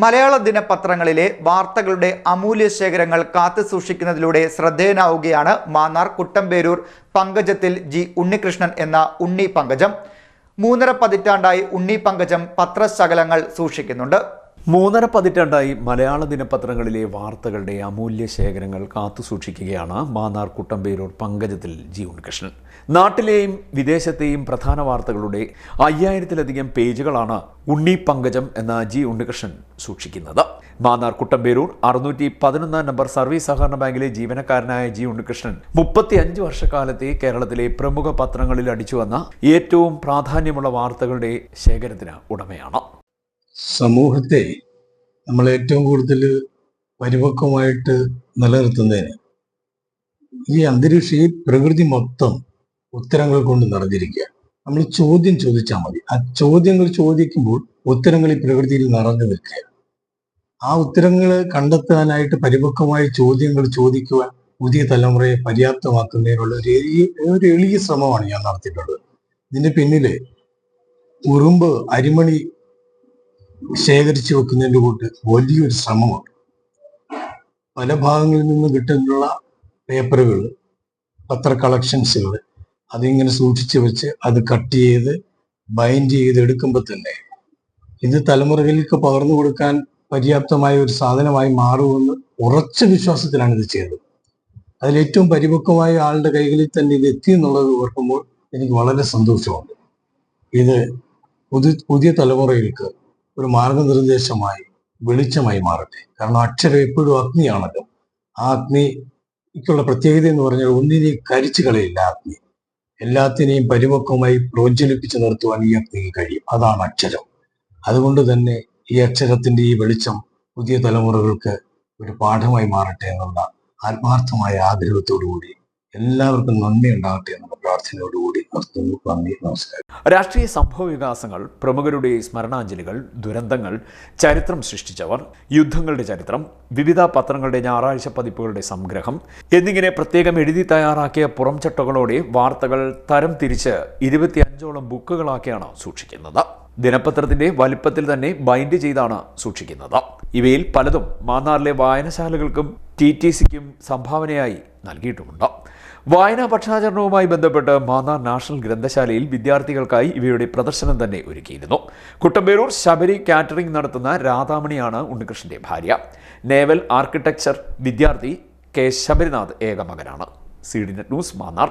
മലയാള ദിനപത്രങ്ങളിലെ വാർത്തകളുടെ അമൂല്യ ശേഖരങ്ങൾ കാത്തു സൂക്ഷിക്കുന്നതിലൂടെ ശ്രദ്ധേയനാവുകയാണ് മാന്നാർ കുട്ടമ്പേരൂർ പങ്കജത്തിൽ ജി ഉണ്ണികൃഷ്ണൻ എന്ന ഉണ്ണി പങ്കജം. മൂന്നര പതിറ്റാണ്ടായി ഉണ്ണി പങ്കജം പത്രശകലങ്ങൾ സൂക്ഷിക്കുന്നുണ്ട്. മൂന്നര പതിറ്റാണ്ടായി മലയാള ദിനപത്രങ്ങളിലെ വാർത്തകളുടെ അമൂല്യ ശേഖരങ്ങൾ കാത്തുസൂക്ഷിക്കുകയാണ് മാന്നാർ കുട്ടമ്പേരൂർ പങ്കജത്തിൽ ജി ഉണ്ണികൃഷ്ണൻ നാട്ടിലെയും വിദേശത്തെയും പ്രധാന വാർത്തകളുടെ അയ്യായിരത്തിലധികം പേജുകളാണ് ഉണ്ണി പങ്കജം എന്ന ജി ഉണ്ണികൃഷ്ണൻ സൂക്ഷിക്കുന്നത്. മാന്നാർ കുട്ടമ്പേരൂർ അറുന്നൂറ്റി പതിനൊന്നാം നമ്പർ സർവീസ് സഹകരണ ബാങ്കിലെ ജീവനക്കാരനായ ജി ഉണ്ണികൃഷ്ണൻ മുപ്പത്തി അഞ്ച് വർഷക്കാലത്തെ കേരളത്തിലെ പ്രമുഖ പത്രങ്ങളിൽ അടിച്ചുവന്ന ഏറ്റവും പ്രാധാന്യമുള്ള വാർത്തകളുടെ ശേഖരത്തിന് ഉടമയാണ്. സമൂഹത്തെ നമ്മൾ ഏറ്റവും കൂടുതൽ പരിപക്വമായിട്ട് നിലനിർത്തുന്നതിന് ഈ അന്തരീക്ഷ ഈ പ്രകൃതി മൊത്തം ഉത്തരങ്ങൾ കൊണ്ട് നിറഞ്ഞിരിക്കുക. നമ്മൾ ചോദ്യം ചോദിച്ചാൽ മതി. ആ ചോദ്യങ്ങൾ ചോദിക്കുമ്പോൾ ഉത്തരങ്ങൾ ഈ പ്രകൃതിയിൽ നിറഞ്ഞു നിൽക്കുക. ആ ഉത്തരങ്ങൾ കണ്ടെത്താനായിട്ട് പരിപക്വമായ ചോദ്യങ്ങൾ ചോദിക്കുവാൻ പുതിയ തലമുറയെ പര്യാപ്തമാക്കുന്നതിനുള്ള ഒരു എളിയ ഒരു എളിയ ശ്രമമാണ് ഞാൻ നടത്തിയിട്ടുള്ളത്. ഇതിന്റെ പിന്നിൽ ഉറുമ്പ് അരിമണി ശേഖരിച്ചു വെക്കുന്നതിന്റെ കൂട്ട് വലിയൊരു ശ്രമമാണ്. പല ഭാഗങ്ങളിൽ നിന്ന് കിട്ടുന്നുള്ള പേപ്പറുകൾ പത്ര കളക്ഷൻസുകൾ അതിങ്ങനെ സൂക്ഷിച്ചു വെച്ച് അത് കട്ട് ചെയ്ത് ബൈൻഡ് ചെയ്ത് എടുക്കുമ്പോൾ തന്നെ ഇത് തലമുറകളിലേക്ക് പകർന്നു കൊടുക്കാൻ പര്യാപ്തമായ ഒരു സാധനമായി മാറുമെന്ന് ഉറച്ച വിശ്വാസത്തിലാണ് ഇത് ചെയ്തത്. അതിൽ ഏറ്റവും പരിപക്വമായ ആളുടെ കൈകളിൽ തന്നെ ഇത് എത്തി എന്നുള്ളത് ഓർക്കുമ്പോൾ എനിക്ക് വളരെ സന്തോഷമുണ്ട്. ഇത് പുതിയ പുതിയ തലമുറയിലേക്ക് ഒരു മാർഗനിർദ്ദേശമായി വെളിച്ചമായി മാറട്ടെ. കാരണം അക്ഷരം എപ്പോഴും അഗ്നിയാണല്ലോ. ആ അഗ്നിക്കുള്ള പ്രത്യേകത എന്ന് പറഞ്ഞാൽ ഒന്നിനെയും കരിച്ചു കളയില്ല അഗ്നി. എല്ലാത്തിനെയും പരിപക്വമായി പ്രോജ്വലിപ്പിച്ച് നിർത്തുവാൻ ഈ അഗ്നിക്ക് കഴിയും. അതാണ് അക്ഷരം. അതുകൊണ്ട് തന്നെ ഈ അക്ഷരത്തിന്റെ ഈ വെളിച്ചം പുതിയ തലമുറകൾക്ക് ഒരു പാഠമായി മാറട്ടെ എന്നുള്ള ആത്മാർത്ഥമായ ആഗ്രഹത്തോടുകൂടി എല്ലാവർക്കും നന്ദി ഉണ്ടാകട്ടെ എന്നുള്ള പ്രാർത്ഥനയോടുകൂടി നന്ദി നമസ്കാരം. രാഷ്ട്രീയ സംഭവ വികാസങ്ങൾ പ്രമുഖരുടെ സ്മരണാഞ്ജലികൾ ദുരന്തങ്ങൾ ചരിത്രം സൃഷ്ടിച്ചവർ യുദ്ധങ്ങളുടെ ചരിത്രം വിവിധ പത്രങ്ങളുടെ ഞായറാഴ്ച പതിപ്പുകളുടെ സംഗ്രഹം എന്നിങ്ങനെ പ്രത്യേകം എഴുതി തയ്യാറാക്കിയ പുറംചട്ടകളോടെ വാർത്തകൾ തരം തിരിച്ച് ഇരുപത്തിയഞ്ചോളം ബുക്കുകളാക്കിയാണ് സൂക്ഷിക്കുന്നത്. ദിനപത്രത്തിന്റെ വലിപ്പത്തിൽ തന്നെ ബൈൻഡ് ചെയ്താണ് സൂക്ഷിക്കുന്നത്. ഇവയിൽ പലതും മാന്നാറിലെ വായനശാലകൾക്കും ടി ടി സിക്കും സംഭാവനയായി നൽകിയിട്ടുമുണ്ട്. വായനാ പക്ഷാചരണവുമായി ബന്ധപ്പെട്ട് മാന്നാർ നാഷണൽ ഗ്രന്ഥശാലയിൽ വിദ്യാർത്ഥികൾക്കായി ഇവയുടെ പ്രദർശനം തന്നെ ഒരുക്കിയിരുന്നു. കുട്ടമ്പേരൂർ ശബരി കാറ്ററിംഗ് നടത്തുന്ന രാധാമണിയാണ് ഉണ്ണികൃഷ്ണന്റെ ഭാര്യ. നേവൽ ആർക്കിടെക്ചർ വിദ്യാർത്ഥി K Sabarinath ഏകമകനാണ് C D net news Mannar.